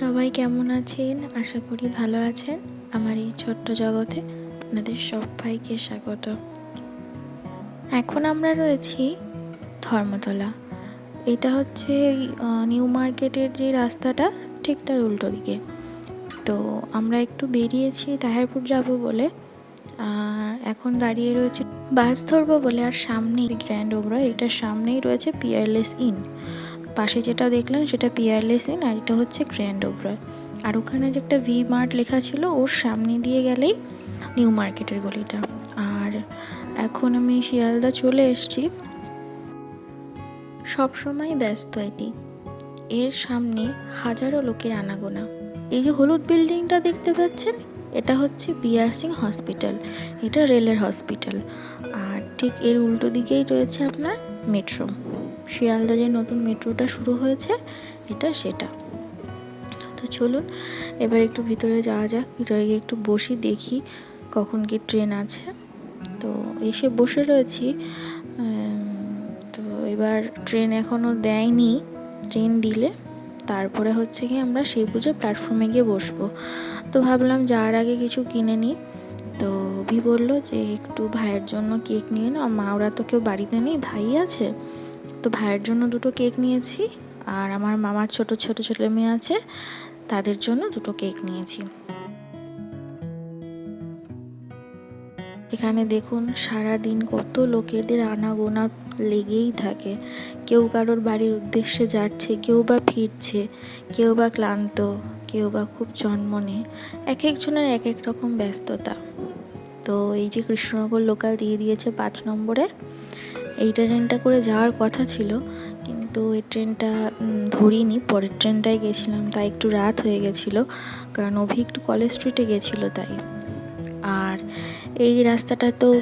সবাই কেমন আছেন? আশা করি ভালো আছেন। আমার এই ছোট্ট জগতে আপনাদের সবাইকে স্বাগত। এখন আমরা রয়েছি ধর্মতলা। এটা হচ্ছে নিউ মার্কেটের যে রাস্তাটা, ঠিক তার উল্টো দিকে। তো আমরা একটু বেরিয়েছি তাহেরপুর যাব বলে। আর এখন দাঁড়িয়ে রয়েছে। বাস ধরবো বলে আর সামনেই গ্র্যান্ড ওবরা এটার সামনেই রয়েছে পিয়ারলেস ইন পাশে যেটা দেখলেন সেটা পিয়ারলেস ইন আর এটা হচ্ছে গ্র্যান্ড ওবরা আর ওখানে যে একটা ভি মার্ট লেখা ছিল, ওর সামনে দিয়ে গেলেই নিউ মার্কেটের গলিটা। আর এখন আমি শিয়ালদা চলে এসেছি। সবসময় ব্যস্ত এটি। এর সামনে হাজারো লোকের আনাগোনা। এই যে হলুদ বিল্ডিংটা দেখতে পাচ্ছেন, এটা হচ্ছে বিআর সিং হসপিটাল এটা রেলের হসপিটাল আর ঠিক এর উল্টো দিকেই রয়েছে আপনার মেট্রো শিয়ালদা যে নতুন মেট্রোটা শুরু হয়েছে, এটা সেটা। তো চলুন, এবার একটু ভিতরে যাওয়া যাক, ভিতরে গিয়ে একটু বসি, দেখি কখন কি ট্রেন আছে। তো এসে বসে রয়েছি। তো এবার ট্রেন এখনও দেয়নি, ট্রেন দিলে। তারপরে হচ্ছে কি আমরা সেই পুজো প্ল্যাটফর্মে গিয়ে বসবো। তো ভাবলাম যাওয়ার আগে কিছু কিনে নিই তো ভি বলল যে একটু ভাইয়ের জন্য কেক নিয়ে নাও। মা, ওরা তো কেউ বাড়িতে নেই, ভাই আছে। তো ভাইয়ের জন্য দুটো কেক নিয়েছি আর আমার মামার ছোট ছোট ছোট মেয়ে আছে, তাদের জন্য দুটো কেক নিয়েছি। এখানে দেখুন সারা দিন কত লোকেদের আনাগোনা লেগেই থাকে। কেউ কারোর বাড়ির উদ্দেশ্যে যাচ্ছে, কেউ বা ফিরছে, কেউ বা ক্লান্ত, কেউ বা খুব জন্মনে এক একজনের এক এক রকম ব্যস্ততা। তো এই যে কৃষ্ণনগর লোকাল দিয়ে দিয়েছে পাঁচ নম্বরে এই ট্রেনটা করে যাওয়ার কথা ছিল, কিন্তু এই ট্রেনটা ধরিনি। পরের ট্রেনটায় গেছিলাম, তাই একটু রাত হয়ে গেছিল, কারণ অভি একটু কলেজ স্ট্রিটে গেছিল তাই। আর এই রাস্তাটা তো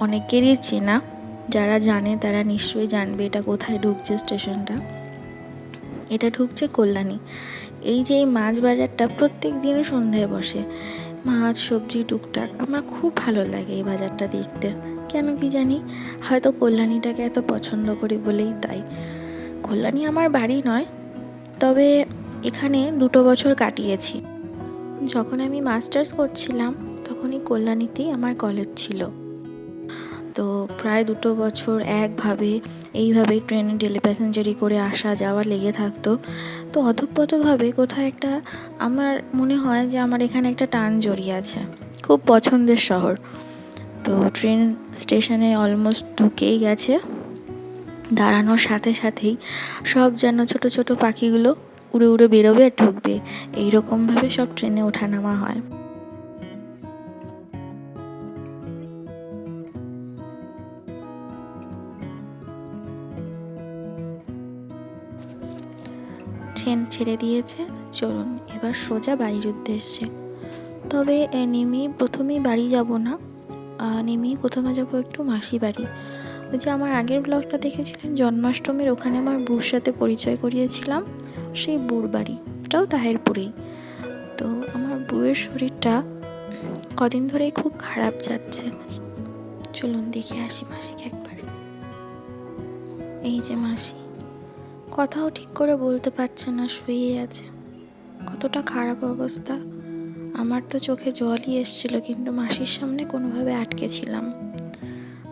অনেকেরই চেনা, যারা জানে তারা নিশ্চয়ই জানবে এটা কোথায় ঢুকছে স্টেশনটা। এটা ঢুকছে কল্যাণী। এই যে এই মাছ বাজারটা প্রত্যেক দিনই সন্ধ্যায় বসে, মাছ, সবজি, টুকটাক, আমার খুব ভালো লাগে এই বাজারটা দেখতে। কেন কি জানি? হয়তো কল্যাণীটাকে এত পছন্দ করি বলেই তাই। কল্যাণী আমার বাড়ি নয়, তবে এখানে দুটো বছর কাটিয়েছি। যখন আমি মাস্টার্স করছিলাম, তখনই কল্যাণীতেই আমার কলেজ ছিল। তো প্রায় দুটো বছর একভাবে, এইভাবেই ট্রেনে ডেলি প্যাসেঞ্জারি করে আসা যাওয়া লেগে থাকতো। তো অধঃপতভাবে কোথায় একটা আমার মনে হয় যে আমার এখানে একটা টান জড়িয়ে আছে। খুব পছন্দের শহর। তো ট্রেন স্টেশনে অলমোস্ট ঢুকেই গেছে। দাঁড়ানোর সাথে সাথেই সব যেন ছোট ছোট পাখিগুলো উড়ে উড়ে বেরোবে আর ঢুকবে। এইরকমভাবে সব ট্রেনে ওঠানামা হয়। ট্রেন ছেড়ে দিয়েছে। চলুন, এবার সোজা বাড়ির উদ্দেশ্যে। তবে নেমেই প্রথমেই বাড়ি যাব না। নেমেই প্রথমে যাব একটু মাসি বাড়ি। ওই যে আমার আগের ব্লগটা দেখেছিলেন, জন্মাষ্টমীর ওখানে আমার বুর সাথে পরিচয় করিয়েছিলাম, সেই বুড় বাড়ি ওটাও তাহেরপুরেই। তো আমার বউয়ের শরীরটা কদিন ধরেই খুব খারাপ যাচ্ছে। চলুন দেখে আসি মাসিকে একবার। এই যে মাসি, কথাও ঠিক করে বলতে পারছে না, শুয়ে আছে। কতটা খারাপ অবস্থা। আমার তো চোখে জলই এসছিল, কিন্তু মাসির সামনে কোনোভাবে আটকে ছিলাম।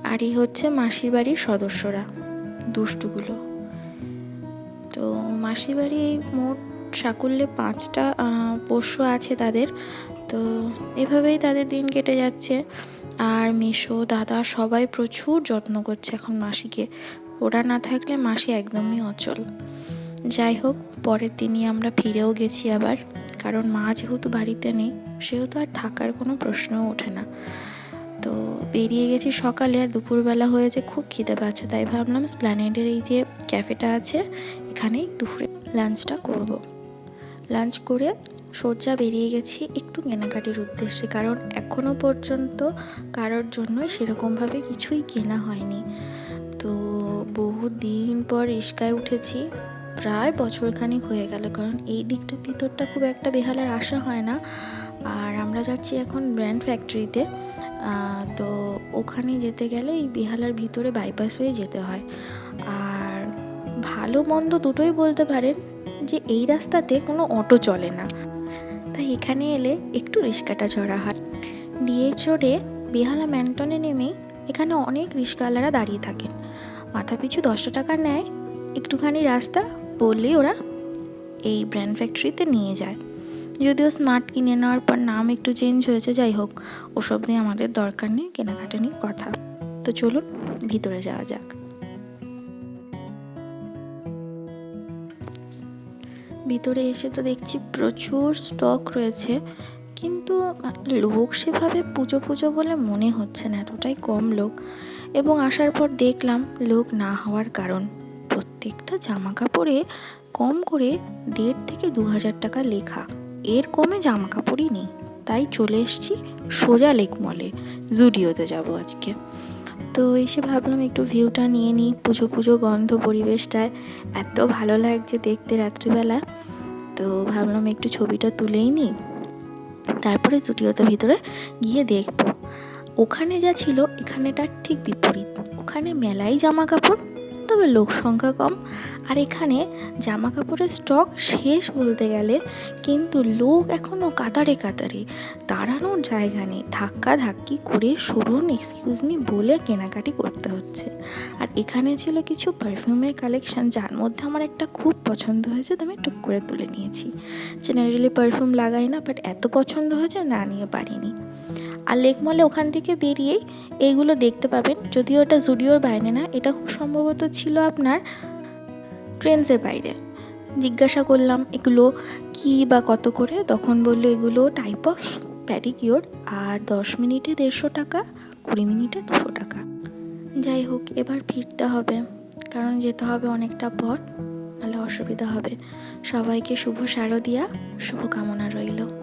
আর এই হচ্ছে মাসির বাড়ির সদস্যরা, দুষ্টুগুলো। তো মাসির বাড়ি মোট সাকুল্যে পাঁচটা পোষ্য আছে তাদের। তো এভাবেই তাদের দিন কেটে যাচ্ছে। আর মেশো, দাদা সবাই প্রচুর যত্ন করছে এখন মাসিকে। ওরা না থাকলে মাসি একদমই অচল। যাই হোক, পরের দিনই আমরা ফিরেও গেছি আবার। কারণ মা যেহেতু বাড়িতে নেই, সেহেতু আর থাকার কোনো প্রশ্নও ওঠে না তো বেরিয়ে গেছি সকালে আর দুপুরবেলা হয়েছে খুব খিদে পাচ্ছে, তাই ভাবলাম স্প্ল্যানেডের এই যে ক্যাফেটা আছে, এখানেই দুপুরে লাঞ্চটা করব। লাঞ্চ করে সোজা বেরিয়ে গেছি একটু কেনাকাটির উদ্দেশ্যে, কারণ এখনও পর্যন্ত কারোর জন্য সেরকমভাবে কিছুই কেনা হয়নি তো বহু দিন পর রিস্কায় উঠেছি প্রায় বছরখানিক হয়ে গেল, কারণ এই দিকটা ভিতরটা খুব একটা বেহালার আশা হয় না। আর আমরা যাচ্ছি এখন ব্র্যান্ড ফ্যাক্টরিতে তো ওখানে যেতে গেলে এই বেহালার ভিতরে বাইপাস হয়ে যেতে হয়। আর ভালো মন্দ দুটোই বলতে পারেন যে এই রাস্তাতে কোনো অটো চলে না। তাই এখানে এলে একটু রিক্সাটা চড়া হয়। দিয়ে চড়ে বেহালা ম্যান্টনে নেমেই এখানে অনেক রিক্সাওয়ালারা দাঁড়িয়ে থাকেন। মাথা পিছু দশটা টাকা নেয়, একটুখানি রাস্তা বললেই ওরা এই ব্র্যান্ড ফ্যাক্টরিতে নিয়ে যায়। যদিও স্মার্ট কিনে নেওয়ার পর নাম একটু চেঞ্জ হয়েছে, যাই হোক, ওসব নিয়ে আমাদের দরকার নেই কেনাকাটা নিয়ে কথা। তো চলুন, ভিতরে যাওয়া যাক। ভিতরে এসে তো দেখছি প্রচুর স্টক রয়েছে, কিন্তু লোক সেভাবে পুজো পুজো বলে মনে হচ্ছে না, এতটাই কম লোক। এবং আসার পর দেখলাম লোক না হওয়ার কারণ। প্রত্যেকটা জামা কাপড়ে কম করে দেড় থেকে দু হাজার টাকা লেখা। এর কমে জামা কাপড়ই নেই। তাই চলে এসেছি সোজা লেক মলে, জুডিওতে যাব আজকে। তো এসে ভাবলাম একটু ভিউটা নিয়ে নিই, পুজো পুজো গন্ধ পরিবেশটায়। এত ভালো লাগছে দেখতে রাত্রিবেলা। তো ভাবলাম একটু ছবিটা তুলেই নিই। তারপরে জুডিওতে ভিতরে গিয়ে দেখব। ওখানে যা ছিল এখানে তার ঠিক বিপরীত। ওখানে মেলাই জামা কাপড় তবে লোক সংখ্যা কম। আর এখানে জামা কাপড়ের স্টক শেষ বলতে গেলে কিন্তু লোক এখনও কাতারে কাতারে। দাঁড়ানোর জায়গা নেই। ধাক্কা ধাক্কি করে সরুন এক্সকিউজ মি বলে কেনাকাটি করতে হচ্ছে। আর এখানে ছিল কিছু পারফিউমের কালেকশন যার মধ্যে আমার একটা খুব পছন্দ হয়েছে, তো আমি টুক করে তুলে নিয়েছি। জেনারেলি পারফিউম লাগাই না বাট এত পছন্দ হয়েছে, না নিয়ে পারিনি। আর লেক মলে ওখান থেকে বেরিয়েই এইগুলো দেখতে পাবেন। যদিও এটা জুডিওর বাইরে না, এটা খুব সম্ভবত ছিল আপনার ট্রেন্সের বাইরে। জিজ্ঞাসা করলাম, এগুলো কি বা কত করে? তখন বলল, এগুলো টাইপ অফ প্যাডিকিওর আর দশ মিনিটে দেড়শো টাকা, কুড়ি মিনিটে দুশো টাকা। যাই হোক, এবার ফিরতে হবে, কারণ যেতে হবে অনেকটা পথ, নাহলে অসুবিধা হবে। সবাইকে শুভ শারদিয়া, শুভকামনা রইল।